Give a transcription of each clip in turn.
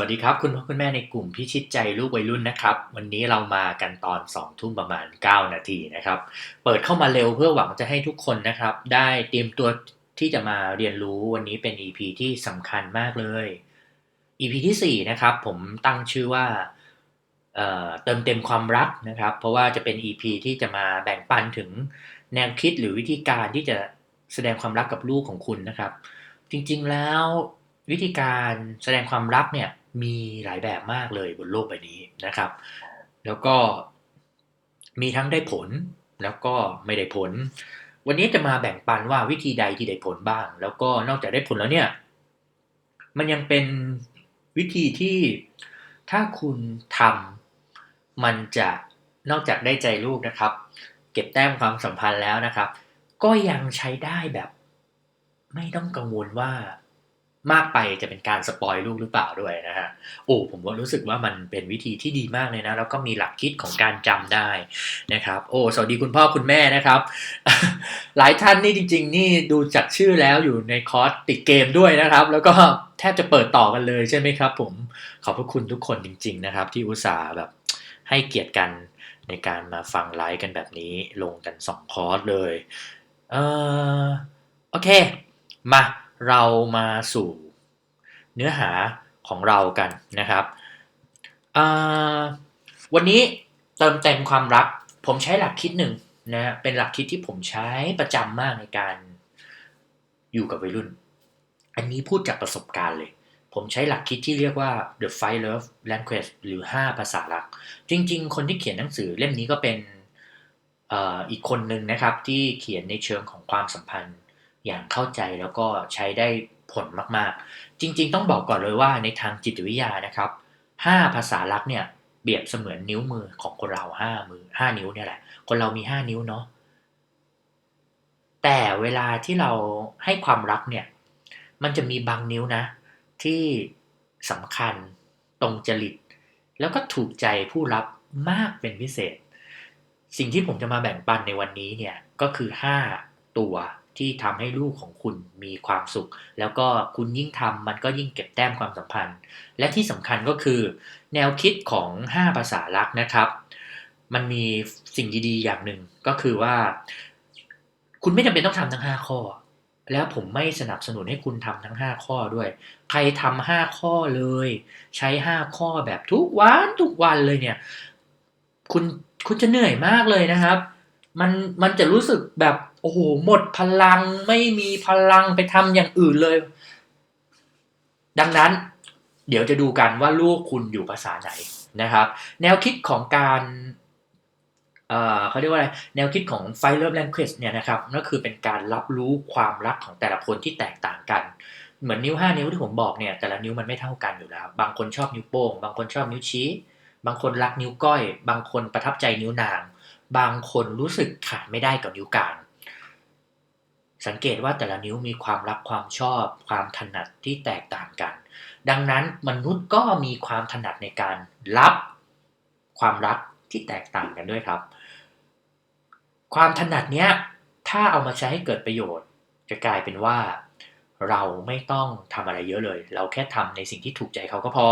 วัสดีครับ คุณพ่อคุณแม่ในกลุ่มพิชิตใจลูกวัยรุ่นนะครับ วันนี้เรามากันตอน2ทุ่มประมาณ 9 นาทีนะครับ เปิดเข้ามาเร็วเพื่อหวังจะให้ทุกคนนะครับ ได้เตรียมตัวที่จะมาเรียนรู้วันนี้เป็น EP ที่สำคัญมากเลย EP ที่ 4 นะครับ ผมตั้งชื่อว่าเเติมเต็มความรักนะครับ เพราะว่าจะเป็น EP ที่จะมาแบ่งปันถึงแนวคิดหรือวิธีการที่จะแสดงความรักกับลูกของคุณนะครับ จริงๆแล้ววิธีการแสดงความรักเนี่ย มีหลายแบบมากเลยบนโลกใบนี้นะครับ แล้วก็มีทั้งได้ผลแล้วก็ไม่ได้ผล วันนี้จะมาแบ่งปันว่าวิธีใดที่ได้ผลบ้าง แล้วก็นอกจากได้ผลแล้วเนี่ย มันยังเป็นวิธีที่ถ้าคุณทำมันจะนอกจากได้ใจลูกนะครับ เก็บแต้มความสัมพันธ์แล้วนะครับ ก็ยังใช้ได้แบบ ไม่ต้องกังวลว่า มากไปจะเป็นการสปอยลูกหรือเปล่าด้วยนะฮะโอ้ผมว่ารู้สึกว่ามันเป็นวิธีที่ดีมากเลยนะ แล้วก็มีหลักคิดของการจำได้นะครับ โอ้สวัสดีคุณพ่อคุณแม่นะครับ หลายท่านนี่จริง ๆ นี่ดูจากชื่อแล้วอยู่ในคอร์สติดเกมด้วยนะครับ แล้วก็แทบจะเปิดต่อกันเลยใช่ไหมครับ ผมขอบพระคุณทุกคนจริง ๆ นะครับ ที่อุตส่าห์แบบให้เกียรติกันในการมาฟังไลฟ์กันแบบนี้ลงกันสองคอร์สเลยเออโอเค มา เรามาสู่เนื้อหาของเรากันนะครับ วันนี้เติมเต็มความรัก ผมใช้หลักคิดหนึ่งนะเป็นหลักคิดที่ผมใช้ประจำมากในการอยู่กับวัยรุ่น อันนี้พูดจากประสบการณ์เลย ผมใช้หลักคิดที่เรียกว่า the five love language หรือ 5 ภาษารัก จริงๆ คนที่เขียนหนังสือเล่มนี้ก็เป็นออีกคนหนึ่งนะครับที่เขียนในเชิงของความสัมพันธ์ อย่างเข้าใจแล้วก็ใช้ได้ผลมากๆ จริง ๆ ต้องบอกก่อนเลยว่าในทางจิตวิทยานะครับ 5 ภาษารักเนี่ยเปรียบเสมือนนิ้วมือของคนเรา 5 มือ 5 นิ้วเนี่ยแหละ คนเรามี 5 นิ้วเนาะแต่เวลาที่เราให้ความรักเนี่ย มันจะมีบางนิ้วนะ ที่สำคัญตรงจริต แล้วก็ถูกใจผู้รับมากเป็นพิเศษ สิ่งที่ผมจะมาแบ่งปันในวันนี้เนี่ย ก็คือ 5 ตัว ที่ทำให้ลูกของคุณมีความสุข แล้วก็คุณยิ่งทำมันก็ยิ่งเก็บแต้มความสัมพันธ์ และที่สำคัญก็คือ แนวคิดของ 5 ภาษารักนะครับ มันมีสิ่งดีๆ อย่างหนึ่งก็คือว่า คุณไม่จำเป็นต้องทำทั้ง 5 ข้อ แล้วผมไม่สนับสนุนให้คุณทำทั้ง 5 ข้อด้วย ใครทำห้าข้อเลย ใช้ 5 ข้อแบบทุกวันทุกวันเลยเนี่ย คุณคุณจะเหนื่อยมากเลยนะครับ มันมันจะรู้สึกแบบ อ้โหหมดพลังไม่มีพลังไปทำอย่างอื่นเลย ดังนั้น เดี๋ยวจะดูกันว่าลูกคุณอยู่ภาษาไหนนะครับ แนวคิดของการเเขาเรียกว่าอะไรแนวคิดของ Fire Love Language เนี่ยนะครับก็คือเป็นการรับรู้ความรักของแต่ละคนที่แตกต่างกัน เหมือนนิ้ว 5 นิ้วที่ผมบอกเนี่ยแต่ละนิ้วมันไม่เท่ากันอยู่แล้ว บางคนชอบนิ้วโป้ง บางคนชอบนิ้วชี้ บางคนรักนิ้วก้อย บางคนประทับใจนิ้วนาง บางคนรู้สึกขาดไม่ได้กับนิ้วกลาง สังเกตว่าแต่ละนิ้วมีความรักความชอบ ความถนัดที่แตกต่างกัน ดังนั้นมนุษย์ก็มีความถนัดในการรับความรักที่แตกต่างกันด้วยครับ ความถนัดเนี้ยถ้าเอามาใช้ให้เกิดประโยชน์ จะกลายเป็นว่า เราไม่ต้องทำอะไรเยอะเลย เราแค่ทำในสิ่งที่ถูกใจเขาก็พอ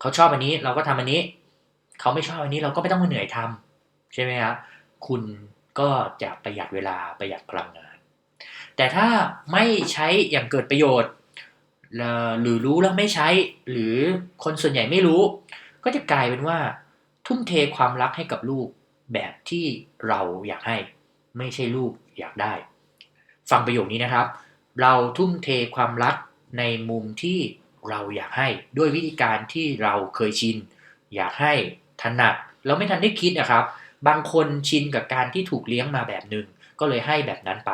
เขาชอบอันนี้เราก็ทำอันนี้ เขาไม่ชอบอันนี้เราก็ไม่ต้องมาเหนื่อยทำใช่ไหมครับคุณ ก็จะประหยัดเวลาประหยัดพลังงาน แต่ถ้าไม่ใช้อย่างเกิดประโยชน์ หรือรู้แล้วไม่ใช้ หรือคนส่วนใหญ่ไม่รู้ ก็จะกลายเป็นว่า ทุ่มเทความรักให้กับลูกแบบที่เราอยากให้ ไม่ใช่ลูกอยากได้ ฟังประโยคนี้นะครับ เราทุ่มเทความรักในมุมที่เราอยากให้ด้วยวิธีการที่เราเคยชิน อยากให้ถนัดเราไม่ทันได้คิดนะครับ บางคนชินกับการที่ถูกเลี้ยงมาแบบหนึ่งก็เลยให้แบบนั้นไป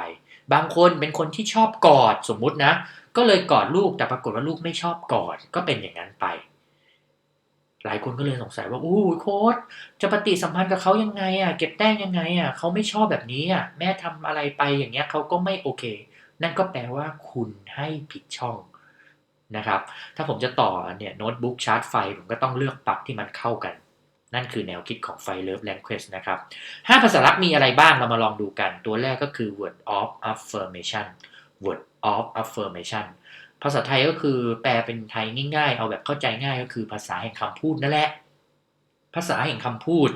บางคนเป็นคนที่ชอบกอดสมมุตินะ ก็เลยกอดลูกแต่ปรากฏว่าลูกไม่ชอบกอดก็เป็นอย่างนั้นไป หลายคนก็เลยสงสัยว่าอู้โค้ดจะปฏิสัมพันธ์กับเขายังไงอะเก็บแต้งยังไงอะเขาไม่ชอบแบบนี้อะแม่ทำอะไรไปอย่างเงี้ยเขาก็ไม่โอเค นั่นก็แปลว่าคุณให้ผิดช่องนะครับ ถ้าผมจะต่อเนี่ยโน้ตบุ๊กชาร์จไฟผมก็ต้องเลือกปลั๊กที่มันเข้ากัน นั่นคือแนวคิดของ Fire Love Language นะครับ 5 ภาษารักมีอะไรบ้างเรามาลองดูกัน ตัวแรกก็คือ word of affirmation word of affirmation ภาษาไทยก็คือแปลเป็นไทยง่ายๆ เอาแบบเข้าใจง่ายก็คือภาษาแห่งคำพูดนั่นแหละ ภาษาแห่งคำพูด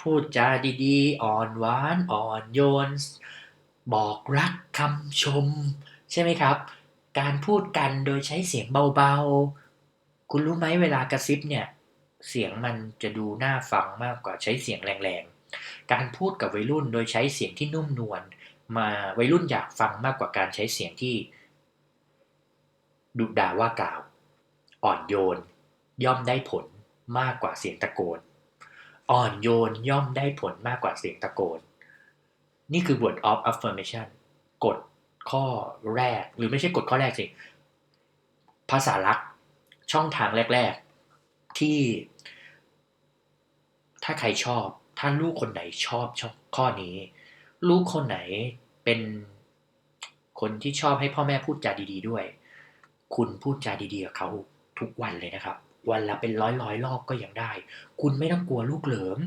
พูดจาดีๆ อ่อนหวานอ่อนโยน บอกรักคำชม ใช่ไหมครับ การพูดกันโดยใช้เสียงเบาๆ คุณรู้ไหมเวลากระซิบเนี่ย เสียงมันจะดูน่าฟังมากกว่าใช้เสียงแรงๆ การพูดกับวัยรุ่นโดยใช้เสียงที่นุ่มนวลมาวัยรุ่นอยากฟังมากกว่าการใช้เสียงที่ดุด่าว่ากล่าว อ่อนโยน ย่อมได้ผลมากกว่าเสียงตะโกน อ่อนโยนย่อมได้ผลมากกว่าเสียงตะโกน นี่คือ word of affirmation กฎข้อแรกหรือไม่ใช่กฎข้อแรกสิภาษาลักษ์ช่องทางแรก ๆ ที่ ถ้าใครชอบ ถ้าลูกคนไหนชอบชอบข้อนี้ ลูกคนไหนเป็นคนที่ชอบให้พ่อแม่พูดจาดี ๆ ด้วย คุณพูดจาดีๆกับเขาทุกวันเลยนะครับ วันละเป็นร้อยร้อยๆรอบก็ยังได้ คุณไม่ต้องกลัวลูกเหลิม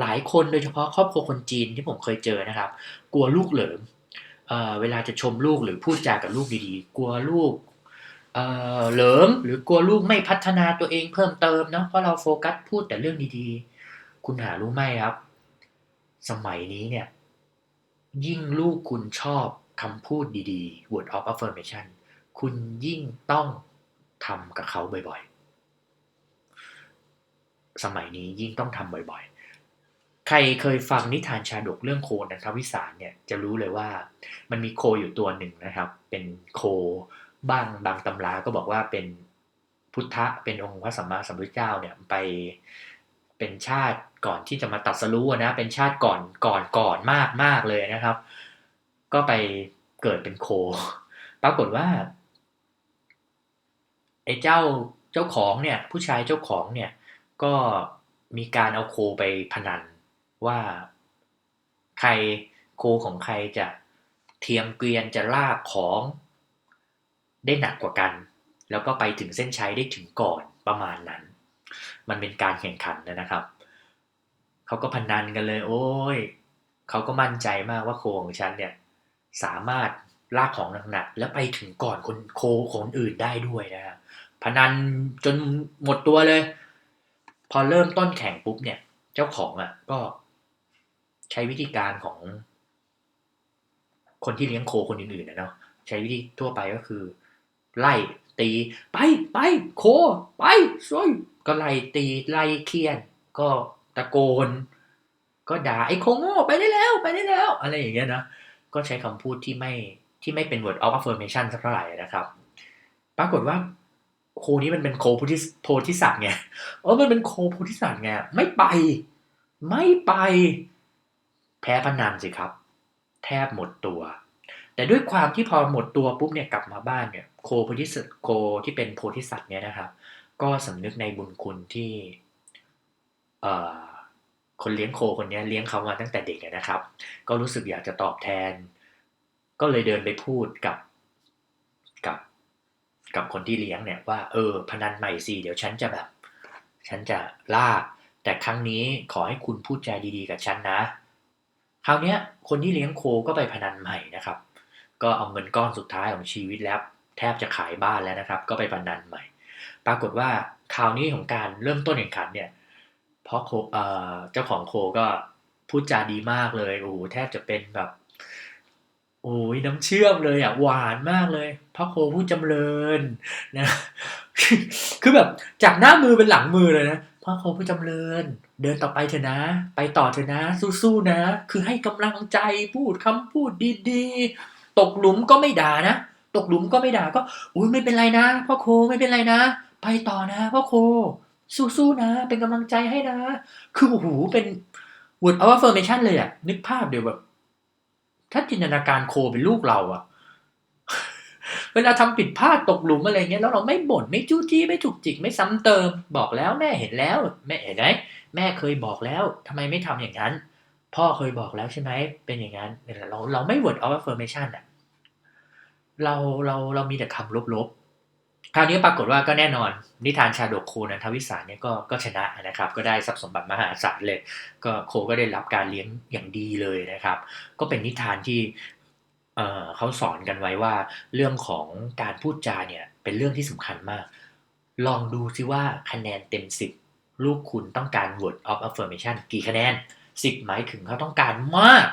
หลายคนโดยเฉพาะครอบครัวคนจีนที่ผมเคยเจอนะครับ กลัวลูกเหลิมเเวลาจะชมลูกหรือพูดจากับลูกดีๆ กลัวลูก เอ่อเหลิมหรือกลัวลูกไม่พัฒนาตัวเองเพิ่มเติมเนาะเพราะเราโฟกัสพูดแต่เรื่องดีๆ คุณหารู้ไหมครับ สมัยนี้เนี่ย ยิ่งลูกคุณชอบคำพูดดีๆ word of affirmation คุณยิ่งต้องทำกับเขาบ่อยๆ สมัยนี้ยิ่งต้องทำบ่อยๆ ใครเคยฟังนิทานชาดกเรื่องโคนันทวิสารเนี่ยจะรู้เลยว่า มันมีโคอยู่ตัวหนึ่งนะครับ เป็นโค บ้างบางตำราก็บอกว่าเป็นพุทธะเป็นองค์พระสัมมาสัมพุทธเจ้าเนี่ยไปเป็นชาติก่อนที่จะมาตัดสรู้นะเป็นชาติก่อนก่อนก่อนมากมากเลยนะครับ ก็ไปเกิดเป็นโค ปรากฏว่าไอ้เจ้าเจ้าของเนี่ย ผู้ชายเจ้าของเนี่ย ก็มีการเอาโคไปพนันว่าใครโคของใครจะเทียมเกวียนจะลากของ ได้หนักกว่ากัน แล้วก็ไปถึงเส้นชัยได้ถึงก่อนประมาณนั้น มันเป็นการแข่งขันนะครับเขาก็พนันกันเลย โอ้ยเขาก็มั่นใจมากว่าโคของฉันเนี่ยสามารถลากของหนักๆแล้วไปถึงก่อนคนโคคนอื่นได้ด้วยนะฮะพนันจนหมดตัวเลย พอเริ่มต้นแข่งปุ๊บเนี่ย เจ้าของอะก็ใช้วิธีการของ คนที่เลี้ยงโคคนอื่นๆนะเนาะใช้วิธีทั่วไปก็คือ ไล่ตี ไปไปโค ไปช่วยก็ไล่ตีไล่เคียน ก็ตะโกน ก็ด่าไอ้โคโง่ไปได้แล้วไปได้แล้ว อะไรอย่างเงี้ยนะก็ใช้คำพูดที่ไม่ที่ไม่เป็น word of affirmation สักเท่าไหร่นะครับ ปรากฏว่าโคนี้มันเป็นโคโพธิโพธิสัตว์ไงเออมันเป็นโคโพธิสัตว์ไงไม่ไป ไม่ไป แพ้พนันสิครับ แทบหมดตัว แต่ด้วยความที่พอหมดตัวปุ๊บเนี่ยกลับมาบ้านเนี่ยโคโพธิสัตว์โคที่เป็นโพธิสัตว์เนี่ยนะครับ ก็สำนึกในบุญคุณที่เอ่อคนเลี้ยงโคคนนี้เลี้ยงเขามาตั้งแต่เด็กนะครับ ก็รู้สึกอยากจะตอบแทน ก็เลยเดินไปพูดกับกับ กับคนที่เลี้ยงเนี่ยว่าเออพนันใหม่สิเดี๋ยวฉันจะแบบ ฉันจะล่า แต่ครั้งนี้ขอให้คุณพูดใจดีๆ กับฉันนะ คราวเนี้ยคนที่เลี้ยงโคก็ไปพนันใหม่นะครับ ก็เอาเงินก้อนสุดท้ายของชีวิตแล้ว แทบจะขายบ้านแล้วนะครับ ก็ไปพนันใหม่ ปรากฏว่าคราวนี้ของการเริ่มต้นแข่งขันเนี่ยเพราะโคเอ่อเจ้าของโคก็พูดจาดีมากเลยโอ้โหแทบจะเป็นแบบโอ้ยน้ำเชื่อมเลยอะหวานมากเลยพระโคผู้จำเริญนะคือแบบจากหน้ามือเป็นหลังมือเลยนะพระโคผู้จำเริญ เดินต่อไปเถอะนะ ไปต่อเถอะนะ สู้ๆนะ คือให้กำลังใจพูดคำพูดดีๆ ตกหลุมก็ไม่ด่านะ ตกหลุมก็ไม่ด่าก็ อุ้ยไม่เป็นไรนะพ่อโคไม่เป็นไรนะ ไปต่อนะพ่อโค สู้ๆนะ เป็นกำลังใจให้นะ คือโอ้โหเป็น word of affirmation เลยอะนึกภาพเดี๋ยวแบบ ถ้าจินตนาการโคเป็นลูกเราอะเวลาทำผิดพลาดตกหลุมอะไรเงี้ยแล้วเราไม่บ่นไม่จู้จี้ไม่ถูกจิกไม่ซ้ำเติม บอกแล้วแม่เห็นแล้ว แม่เห็นไหมแม่เคยบอกแล้วทำไมไม่ทำอย่างนั้น พ่อเคยบอกแล้วใช่ไหม เป็นอย่างนั้น เราเราไม่ word of affirmation อะเราเราเรามีแต่คำลบๆ คราวนี้ปรากฏว่าก็แน่นอน นิทานชาดกโคนันทวิสาเนี่ยก็ก็ชนะนะครับ ก็ได้ทรัพย์สมบัติมหาศาลเลย ก็โคก็ได้รับการเลี้ยงอย่างดีเลยนะครับ ก็เป็นนิทานที่เออเขาสอนกันไว้ว่าเรื่องของการพูดจาเนี่ยเป็นเรื่องที่สำคัญมาก ลองดูซิว่าคะแนนเต็ม 10 ลูกคุณต้องการ word of affirmation กี่คะแนน 10 หมายถึงเขาต้องการมาก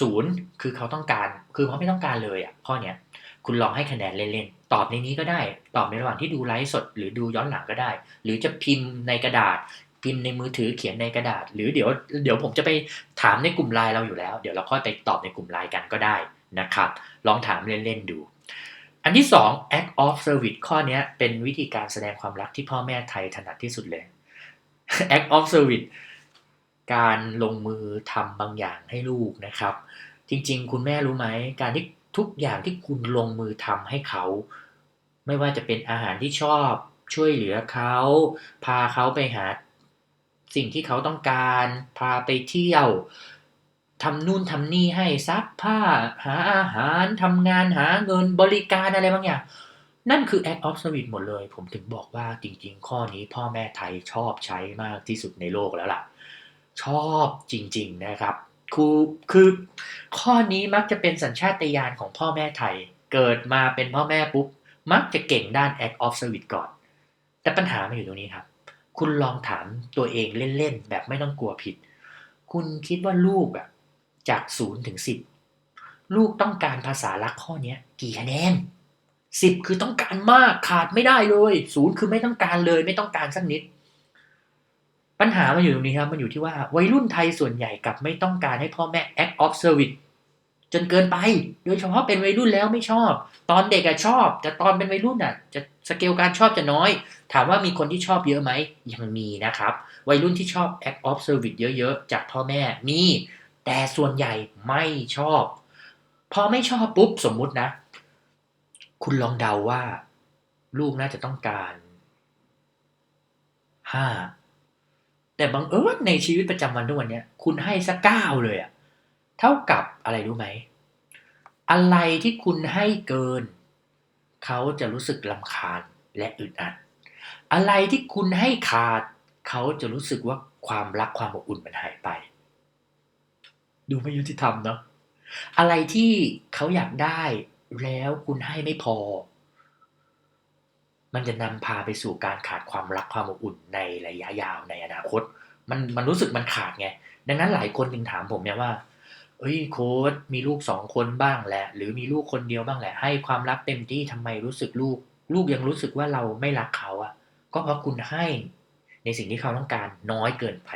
ศูนย์คือเขาต้องการ คือเขาไม่ต้องการเลยอะข้อเนี้ยคุณลองให้คะแนนเล่นๆ ตอบในนี้ก็ได้ ตอบในระหว่างที่ดูไลฟ์สด หรือดูย้อนหลังก็ได้ หรือจะพิมพ์ในกระดาษ พิมพ์ในมือถือเขียนในกระดาษ หรือเดี๋ยวเดี๋ยวผมจะไปถามในกลุ่มไลน์เราอยู่แล้ว เดี๋ยวเราค่อยไปตอบในกลุ่มไลน์กันก็ได้นะครับ ลองถามเล่นๆดู อันที่ 2 act of service ข้อนี้เป็นวิธีการแสดงความรักที่พ่อแม่ไทยถนัดที่สุดเลย act of service การลงมือทำบางอย่างให้ลูกนะครับ จริงๆ คุณแม่รู้ไหมการที่ทุกอย่างที่คุณลงมือทำให้เขา ไม่ว่าจะเป็นอาหารที่ชอบช่วยเหลือเขา พาเขาไปหาสิ่งที่เขาต้องการ พาไปเที่ยวทำนู่นทำนี่ให้ซักผ้า หาอาหารทำงานหาเงินบริการอะไรบางอย่าง นั่นคือ act of service หมดเลย ผมถึงบอกว่าจริง ๆ ข้อนี้พ่อแม่ไทยชอบใช้มากที่สุดในโลกแล้วล่ะ ชอบจริง ๆนะครับคือคือข้อนี้มักจะเป็นสัญชาตญาณของพ่อแม่ไทย เกิดมาเป็นพ่อแม่ปุ๊บ มักจะเก่งด้าน act of service ก่อน แต่ปัญหามันอยู่ตรงนี้ครับ คุณลองถามตัวเองเล่นๆ แบบไม่ต้องกลัวผิด คุณคิดว่าลูกอะจากศูนย์ถึงสิบลูกต้องการภาษารักข้อนี้กี่คะแนนสิบคือต้องการมากขาดไม่ได้เลยศูนย์คือไม่ต้องการเลย ไม่ต้องการสักนิด ปัญหามันอยู่ตรงนี้ครับ มันอยู่ที่ว่าวัยรุ่นไทยส่วนใหญ่กับไม่ต้องการให้พ่อแม่ act of service จนเกินไป โดยเฉพาะเป็นวัยรุ่นแล้วไม่ชอบ ตอนเด็กอะชอบ แต่ตอนเป็นวัยรุ่นอะจะสเกลการชอบจะน้อย ถามว่ามีคนที่ชอบเยอะไหม ยังมีนะครับ วัยรุ่นที่ชอบ act of service เยอะๆ จากพ่อแม่มี แต่ส่วนใหญ่ไม่ชอบ พอไม่ชอบปุ๊บสมมุตินะ คุณลองเดาว่า ลูกน่าจะต้องการห้า แต่บังเอิญในชีวิตประจำวันทุกวันเนี้ยคุณให้สักเก้าเลยอะเท่ากับอะไรรู้ไหม อะไรที่คุณให้เกิน เขาจะรู้สึกลำคาญและอึดอัด อะไรที่คุณให้ขาด เขาจะรู้สึกว่าความรักความอบอุ่นมันหายไป ดูไม่ยุติธรรมเนาะอะไรที่เขาอยากได้แล้วคุณให้ไม่พอ มันจะนำพาไปสู่การขาดความรักความอบอุ่นในระยะยาวในอนาคต มันมันรู้สึกมันขาดไง ดังนั้นหลายคนจึงถามผมเนี่ยว่า เอ้ยโค้ดมีลูกสองคนบ้างแหละ หรือมีลูกคนเดียวบ้างแหละ ให้ความรักเต็มที่ทำไมรู้สึกลูก ลูกยังรู้สึกว่าเราไม่รักเขาอะก็เพราะคุณให้ในสิ่งที่เขาต้องการน้อยเกินไป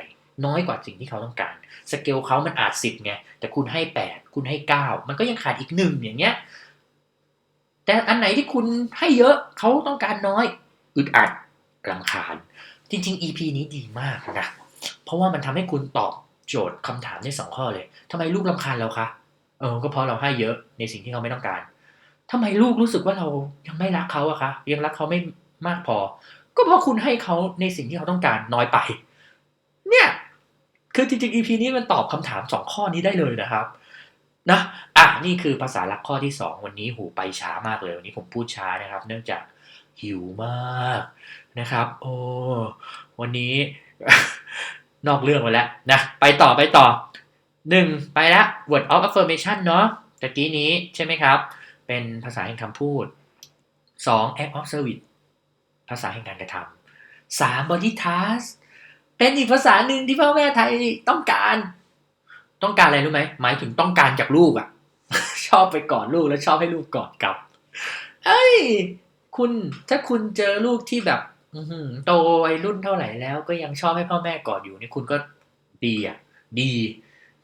น้อยกว่าสิ่งที่เขาต้องการ สเกลเขามันอาจสิบไงแต่คุณให้แปดคุณให้เก้ามันก็ยังขาดอีกหนึ่งอย่างเงี้ย แต่อันไหนที่คุณให้เยอะเขาต้องการน้อย อึดอัดรำคาญ จริง ๆ EP นี้ดีมากนะ เพราะว่ามันทำให้คุณตอบโจทย์คำถามได้สองข้อเลยทำไมลูกรำคาญเราคะเออก็เพราะเราให้เยอะในสิ่งที่เขาไม่ต้องการทำไมลูกรู้สึกว่าเรายังไม่รักเขาอะคะยังรักเขาไม่มากพอ ก็เพราะคุณให้เขาในสิ่งที่เขาต้องการน้อยไป เนี่ย คือจริงๆ EP นี้มันตอบคำถามสองข้อนี้ได้เลยนะครับ นะอะนี่คือภาษารักข้อที่สองวันนี้หูไปช้ามากเลย วันนี้ผมพูดช้านะครับ เนื่องจากหิวมากนะครับ โอ้วันนี้ นอกเรื่องไปแล้วนะไปต่อไปต่อหนึ่งไปละ word of affirmation เนาะตะกี้นี้ใช่ไหมครับ เป็นภาษาแห่งคำพูดสอง act of service ภาษาแห่งการกระทำสาม body task เป็นอีกภาษาหนึ่งที่พ่อแม่ไทยต้องการ ต้องการอะไรรู้ไหมหมายถึงต้องการจากลูกอะชอบไปกอดลูกแล้วชอบให้ลูกกอดกลับเอ้ย คุณถ้าคุณเจอลูกที่แบบอืโตวัยรุ่นเท่าไหร่แล้ว ก็ยังชอบให้พ่อแม่กอดอยู่นี่คุณก็ดีอะ ดี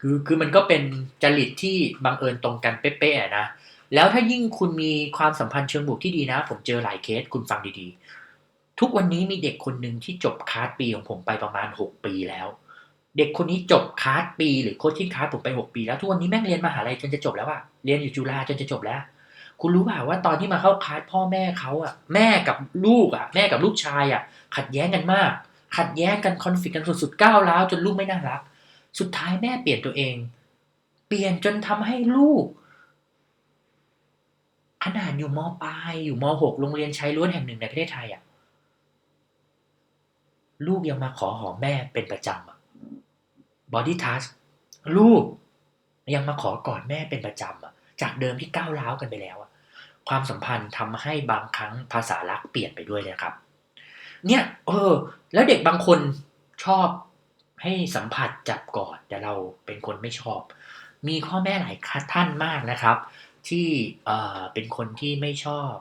คือคือมันก็เป็นจริตที่บังเอิญตรงกันเป๊ะๆนะแล้วถ้ายิ่งคุณมีความสัมพันธ์เชิงบวกที่ดีนะ ผมเจอหลายเคสคุณฟังดีๆ ทุกวันนี้มีเด็กคนหนึ่งที่จบคาสปีของผมไปประมาณ 6 ปีแล้ว เด็กคนนี้จบคาสปี หรือโคชชิ่งคาสผมไป 6 ปี แล้วทุกวันนี้แม่งเรียนมหาลัยจนจะจบแล้วอะเรียนอยู่จุฬาจนจะจบแล้ว คุณรู้เปล่าว่าตอนที่มาเข้าคาสพ่อแม่เขาอะแม่กับลูกอะแม่กับลูกชายอะขัดแย้งกันมาก ขัดแย้งกันคอนฟ lict กันสุดๆก้าวร้าวจนลูกไม่น่ารัก สุดท้ายแม่เปลี่ยนตัวเอง เปลี่ยนจนทำให้ลูก ขนาดอยู่มปลายอยู่มหกโรงเรียนชายล้วนแห่งหนึ่งในประเทศไทยอะลูกยังมาขอหอมแม่เป็นประจำอะ บอดี้ทัชลูก ยังมาขอกอดแม่เป็นประจำอะจากเดิมที่ก้าวร้าวกันไปแล้วอะความสัมพันธ์ทำให้บางครั้งภาษารักเปลี่ยนไปด้วยเลยครับ เนี่ยเออ แล้วเด็กบางคนชอบให้สัมผัสจับกอดแต่เราเป็นคนไม่ชอบ มีข้อแม่หลายท่านมากนะครับ ที่เออเป็นคนที่ไม่ชอบ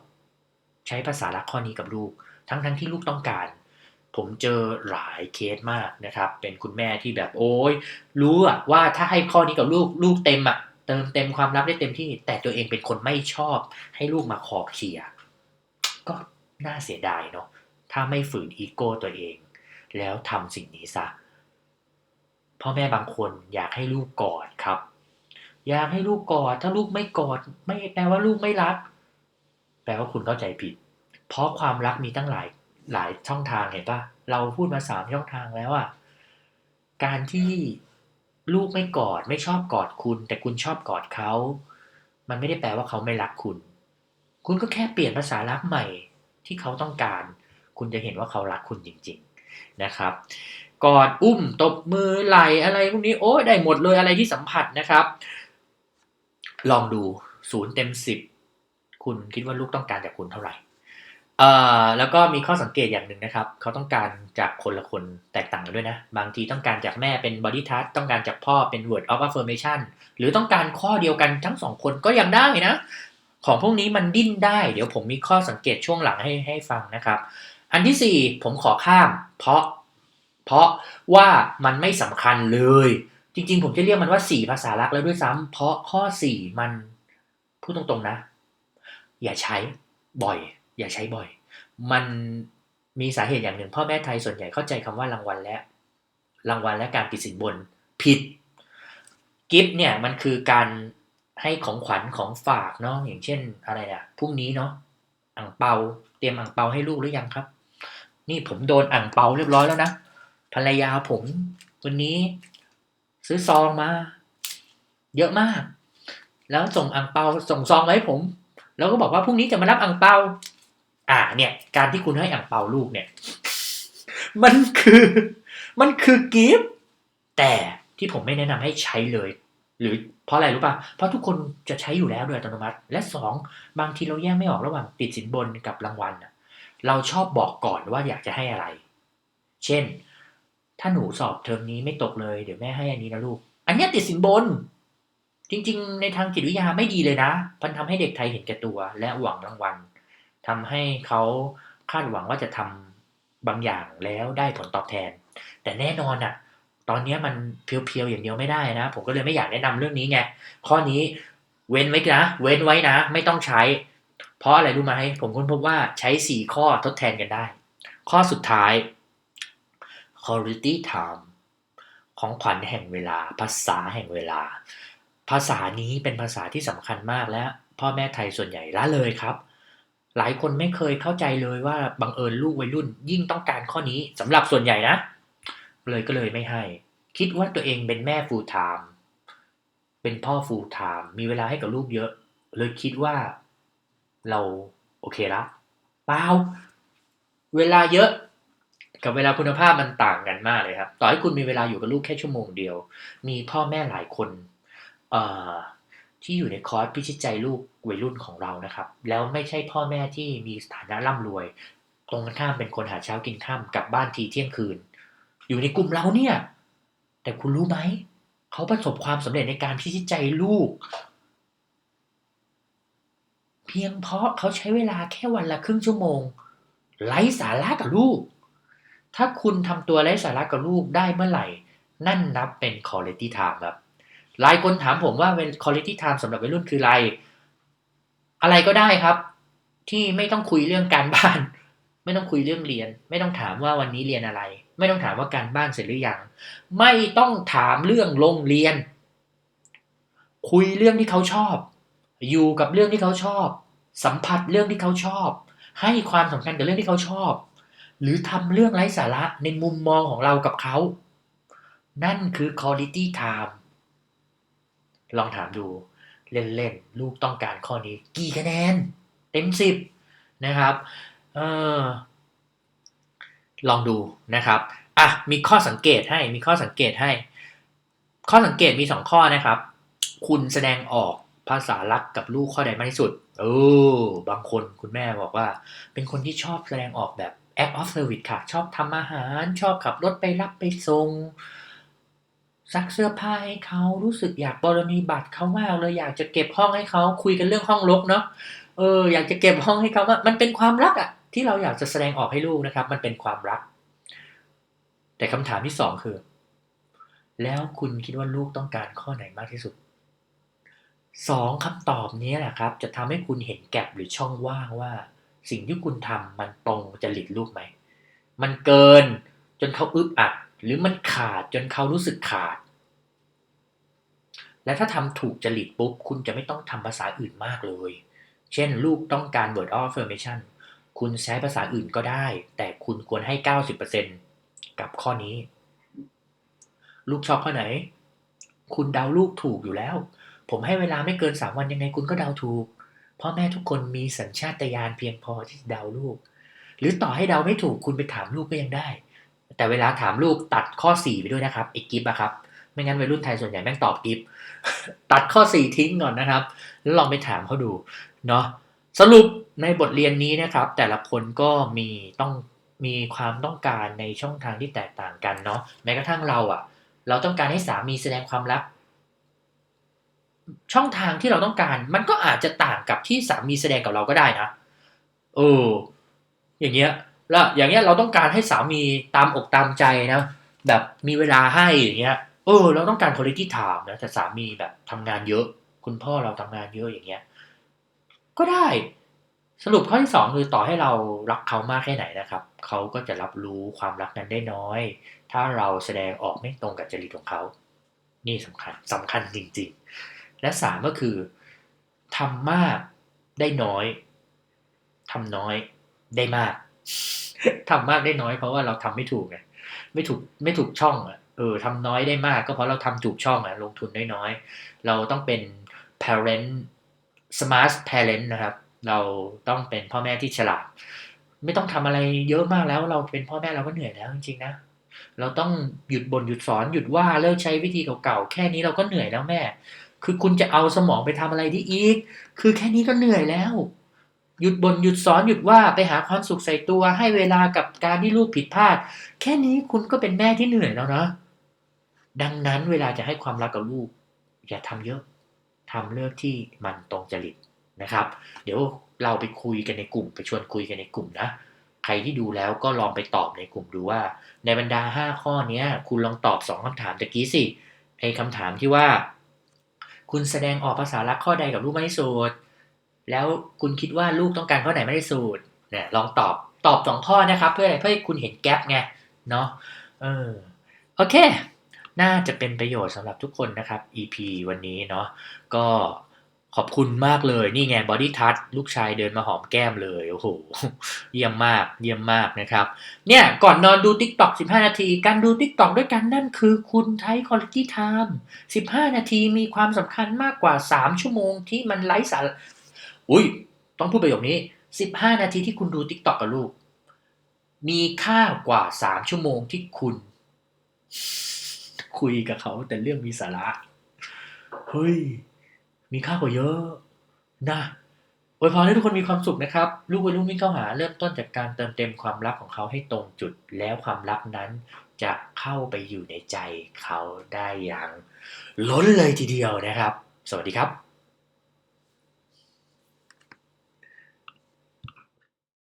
ใช้ภาษารักข้อนี้กับลูก ทั้งทั้งที่ลูกต้องการ ผมเจอหลายเคสมากนะครับ เป็นคุณแม่ที่แบบโอ้ยรู้อะว่าถ้าให้ข้อนี้กับลูกลูกเต็มอะเติมเต็มความลับได้เต็มที่ แต่ตัวเองเป็นคนไม่ชอบ ให้ลูกมาขอเคลียร์ก็น่าเสียดายเนาะถ้าไม่ฝืนอีโก้ตัวเอง แล้วทำสิ่งนี้ซะพ่อแม่บางคนอยากให้ลูกกอดครับ อยากให้ลูกกอด ถ้าลูกไม่กอด ไม่แปลว่าลูกไม่รัก แปลว่าคุณเข้าใจผิด เพราะความรักมีตั้งหลาย หลายช่องทางเห็นปะเราพูดมาสามช่องทางแล้วอะการที่ลูกไม่กอดไม่ชอบกอดคุณ แต่คุณชอบกอดเขา มันไม่ได้แปลว่าเขาไม่รักคุณ คุณก็แค่เปลี่ยนภาษารักใหม่ที่เขาต้องการ คุณจะเห็นว่าเขารักคุณจริง ๆนะครับ กอดอุ้มตบมือไหลอะไรพวกนี้โอ้ยได้หมดเลยอะไรที่สัมผัสนะครับ ลองดูศูนย์เต็มสิบคุณคิดว่าลูกต้องการจากคุณเท่าไหร่ อ่อแล้วก็มีข้อสังเกตอย่างหนึ่งนะครับ เขาต้องการจากคนละคนแตกต่างกันด้วยนะ บางทีต้องการจากแม่เป็น body touch ต้องการจากพ่อเป็น word of affirmation หรือต้องการข้อเดียวกันทั้งสองคนก็ยังได้นะ ของพวกนี้มันดิ้นได้ เดี๋ยวผมมีข้อสังเกตช่วงหลังให้ให้ฟังนะครับ อันที่สี่ผมขอข้าม เพราะ เพราะว่ามันไม่สำคัญเลย จริงๆ ผมจะเรียกมันว่าสี่ภาษารักแล้วด้วยซ้ำเพราะข้อสี่มันพูดตรงๆนะ อย่าใช้บ่อย อย่าใช้บ่อย มันมีสาเหตุอย่างหนึ่งพ่อแม่ไทยส่วนใหญ่เข้าใจคำว่ารางวัลและรางวัลและการติดสินบนผิด กิฟต์เนี่ยมันคือการให้ของขวัญของฝากเนาะอย่างเช่นอะไรอะพรุ่งนี้เนาะอ่างเปาเตรียมอ่างเปาให้ลูกหรือยังครับ นี่ผมโดนอ่างเปาเรียบร้อยแล้วนะภรรยาผม วันนี้ ซื้อซองมา เยอะมาก แล้วส่งอ่างเปาส่งซองมาให้ผม แล้วก็บอกว่าพรุ่งนี้จะมารับอ่างเปา อ่าเนี่ย การที่คุณให้อ่างเปาลูกเนี่ย มันคือ มันคือกิฟต์แต่ที่ผมไม่แนะนำให้ใช้เลย หรือเพราะอะไรรู้ป่ะ เพราะทุกคนจะใช้อยู่แล้วโดยอัตโนมัติ และสองบางทีเราแยกไม่ออกระหว่างติดสินบนกับรางวัลเราชอบบอกก่อนว่าอยากจะให้อะไร เช่น ถ้าหนูสอบเทอมนี้ไม่ตกเลยเดี๋ยวแม่ให้อันนี้นะลูก อันเนี้ยติดสินบน จริง ๆ ในทางจิตวิทยาไม่ดีเลยนะมันทำให้เด็กไทยเห็นแก่ตัว และหวังรางวัล ทำให้เขาคาดหวังว่าจะทำบางอย่างแล้วได้ผลตอบแทน แต่แน่นอนอะตอนนี้มันเพียวๆอย่างเดียวไม่ได้นะ ผมก็เลยไม่อยากแนะนำเรื่องนี้ไง ข้อนี้เว้นไว้นะ เว้นไว้นะ ไม่ต้องใช้ เพราะอะไรรู้ไหมผมค้นพบว่าใช้ 4 ข้อทดแทนกันได้ ข้อสุดท้าย quality time ของขวัญแห่งเวลา ภาษาแห่งเวลา ภาษานี้เป็นภาษาที่สำคัญมากและพ่อแม่ไทยส่วนใหญ่ละเลยครับ หลายคนไม่เคยเข้าใจเลยว่าบังเอิญลูกวัยรุ่นยิ่งต้องการข้อนี้สำหรับส่วนใหญ่นะ เลยก็เลยไม่ให้ คิดว่าตัวเองเป็นแม่ full time เป็นพ่อ full time มีเวลาให้กับลูกเยอะ เลยคิดว่าเราโอเคละเปล่าเวลาเยอะ กับเวลาคุณภาพมันต่างกันมากเลยครับ ต่อให้คุณมีเวลาอยู่กับลูกแค่ชั่วโมงเดียว มีพ่อแม่หลายคน เอ่อ ที่อยู่ในคอร์สพิชิตใจลูกวัยรุ่นของเรานะครับ แล้วไม่ใช่พ่อแม่ที่มีฐานะร่ำรวย ตรงกันข้ามเป็นคนหาเช้ากินข้ามกลับบ้านทีเที่ยงคืน อยู่ในกลุ่มเราเนี่ย แต่คุณรู้ไหมเขาประสบความสำเร็จในการพิชิตใจลูก เพียงเพราะเขาใช้เวลาแค่วันละครึ่งชั่วโมงไร้สาระกับลูก ถ้าคุณทำตัวไร้สาระกับลูกได้เมื่อไหร่ นั่นนับเป็น quality time ครับ หลายคนถามผมว่าเป็น quality time สำหรับวัยรุ่นคืออะไร อะไรก็ได้ครับ ที่ไม่ต้องคุยเรื่องการบ้าน ไม่ต้องคุยเรื่องเรียน ไม่ต้องถามว่าวันนี้เรียนอะไร ไม่ต้องถามว่าการบ้านเสร็จหรือยัง ไม่ต้องถามเรื่องโรงเรียน คุยเรื่องที่เขาชอบ อยู่กับเรื่องที่เขาชอบ สัมผัสเรื่องที่เขาชอบ ให้ความสำคัญกับเรื่องที่เขาชอบ หรือทำเรื่องไร้สาระในมุมมองของเรากับเขา นั่นคือ quality time ลองถามดูเล่นๆ ลูกต้องการข้อนี้กี่คะแนน เต็มสิบนะครับเออลองดูนะครับอะมีข้อสังเกตให้มีข้อสังเกตให้ ข้อสังเกตมีสองข้อนะครับ คุณแสดงออกภาษารักกับลูกข้อใดมากที่สุดเออบางคนคุณแม่บอกว่า เป็นคนที่ชอบแสดงออกแบบ act of service ค่ะ ชอบทำอาหาร ชอบขับรถไปรับไปส่ง ซักเสื้อผ้าให้เขารู้สึกอยากบรณีบัตรเขามากเลยอยากจะเก็บห้องให้เขาคุยกันเรื่องห้องรกเนาะเอออยากจะเก็บห้องให้เขาว่ามันเป็นความรักอะที่เราอยากจะแสดงออกให้ลูกนะครับ มันเป็นความรัก แต่คำถามที่สองคือ แล้วคุณคิดว่าลูกต้องการข้อไหนมากที่สุดสองคำตอบนี้แหละครับ จะทำให้คุณเห็นแกลบหรือช่องว่างว่า สิ่งที่คุณทำมันตรงจริตลูกไหม มันเกินจนเขาอึดอัด หรือมันขาดจนเขารู้สึกขาด และถ้าทำถูกจริตปุ๊บ คุณจะไม่ต้องทำภาษาอื่นมากเลย เช่น ลูกต้องการ word of affirmation คุณใช้ภาษาอื่นก็ได้ แต่คุณควรให้ 90%กับข้อนี้ ลูกชอบข้อไหน คุณเดาลูกถูกอยู่แล้ว ผมให้เวลาไม่เกิน 3 วันยังไงคุณก็เดาถูก พ่อแม่ทุกคนมีสัญชาตญาณเพียงพอที่จะเดาลูก หรือต่อให้เดาไม่ถูกคุณไปถามลูกก็ยังได้ แต่เวลาถามลูกตัดข้อ 4 ไปด้วยนะครับไอ้กิฟอะครับ ไม่งั้นวัยรุ่นไทยส่วนใหญ่แม่งตอบกิฟตัดข้อ 4 ทิ้งก่อนนะครับ แล้วลองไปถามเขาดูเนาะสรุปในบทเรียนนี้นะครับ แต่ละคนก็มีต้องมีความต้องการในช่องทางที่แตกต่างกันเนาะแม้กระทั่งเราอะเราต้องการให้สามีแสดงความรัก ช่องทางที่เราต้องการ มันก็อาจจะต่างกับที่สามีแสดงกับเราก็ได้นะเอออย่างเงี้ยแล้วอย่างเงี้ยเราต้องการให้สามีตามอกตามใจนะแบบมีเวลาให้อย่างเงี้ย เออ เราต้องการ quality time นะแต่สามีแบบทำงานเยอะ คุณพ่อเราทำงานเยอะอย่างเงี้ย ก็ได้สรุปข้อที่สองคือต่อให้เรารักเขามากแค่ไหนนะครับ เขาก็จะรับรู้ความรักนั้นได้น้อย ถ้าเราแสดงออกไม่ตรงกับจริตของเขา นี่สำคัญสำคัญจริงๆ และสามก็คือทำมากได้น้อยทำน้อยได้มากทำมากได้น้อยเพราะว่าเราทำไม่ถูกไงไม่ถูกไม่ถูกช่องอะ เออทำน้อยได้มากก็เพราะเราทำถูกช่องอะลงทุนน้อยๆ เราต้องเป็น parent smart parent นะครับ เราต้องเป็นพ่อแม่ที่ฉลาด ไม่ต้องทำอะไรเยอะมากแล้ว เราเป็นพ่อแม่เราก็เหนื่อยแล้วจริงๆนะเราต้องหยุดบน่นหยุดสอนหยุดว่าเลิกใช้วิธีเก่าๆแค่นี้เราก็เหนื่อยแล้วแม่ คือคุณจะเอาสมองไปทำอะไรได้อีก คือแค่นี้ก็เหนื่อยแล้ว หยุดบน่นหยุดสอนหยุดว่าไปหาความสุขใส่ตัวให้เวลากับการที่ลูกผิดพลาด แค่นี้คุณก็เป็นแม่ที่เหนื่อยแล้วนะ ดังนั้นเวลาจะให้ความรักกับลูก อย่าทำเยอะทำเลือกที่มันตรงจริตนะครับ เดี๋ยวเราไปคุยกันในกลุ่ม ไปชวนคุยกันในกลุ่มนะ ใครที่ดูแล้วก็ลองไปตอบในกลุ่มดูว่า ในบรรดา 5 ข้อนี้คุณลองตอบ 2คำถามตะกี้สิไอ้คำถามที่ว่า คุณแสดงออกภาษารักข้อใดกับลูกไม่สุดแล้วคุณคิดว่าลูกต้องการข้อไหนไมากที่สุดเนี่ยลองตอบตอบสองข้อนะครับ เพื่อเพื่อให้คุณเห็นแกลบไงเนาะเออโอเค น่าจะเป็นประโยชน์สำหรับทุกคนนะครับ EP วันนี้เนาะก็ขอบคุณมากเลยนี่ไงบอดี้ทัชลูกชายเดินมาหอมแก้มเลยโอ้โหเยี่ยมมากเยี่ยมมากนะครับ เนี่ยก่อนนอนดู TikTok 15 นาที การดู TikTok ด้วยกันนั่นคือคุณใช้ quality time 15 นาทีมีความสำคัญมากกว่า 3 ชั่วโมงที่มันไร้สาระอุ้ยต้องพูดประโยคนี้ 15 นาทีที่คุณดู TikTok กับลูก มีค่ากว่า 3 ชั่วโมงที่คุณ คุยกับเขาแต่เรื่องมีสาระ เฮ้ย มีค่ากว่าเยอะ นะอวยพรให้ทุกคนมีความสุขนะครับ ลูกวัยรุ่นวิ่งเข้าหาเริ่มต้นจากการเติมเต็มความลับของเขาให้ตรงจุด แล้วความลับนั้นจะเข้าไปอยู่ในใจเขาได้อย่าง ล้นเลยทีเดียวนะครับ สวัสดีครับ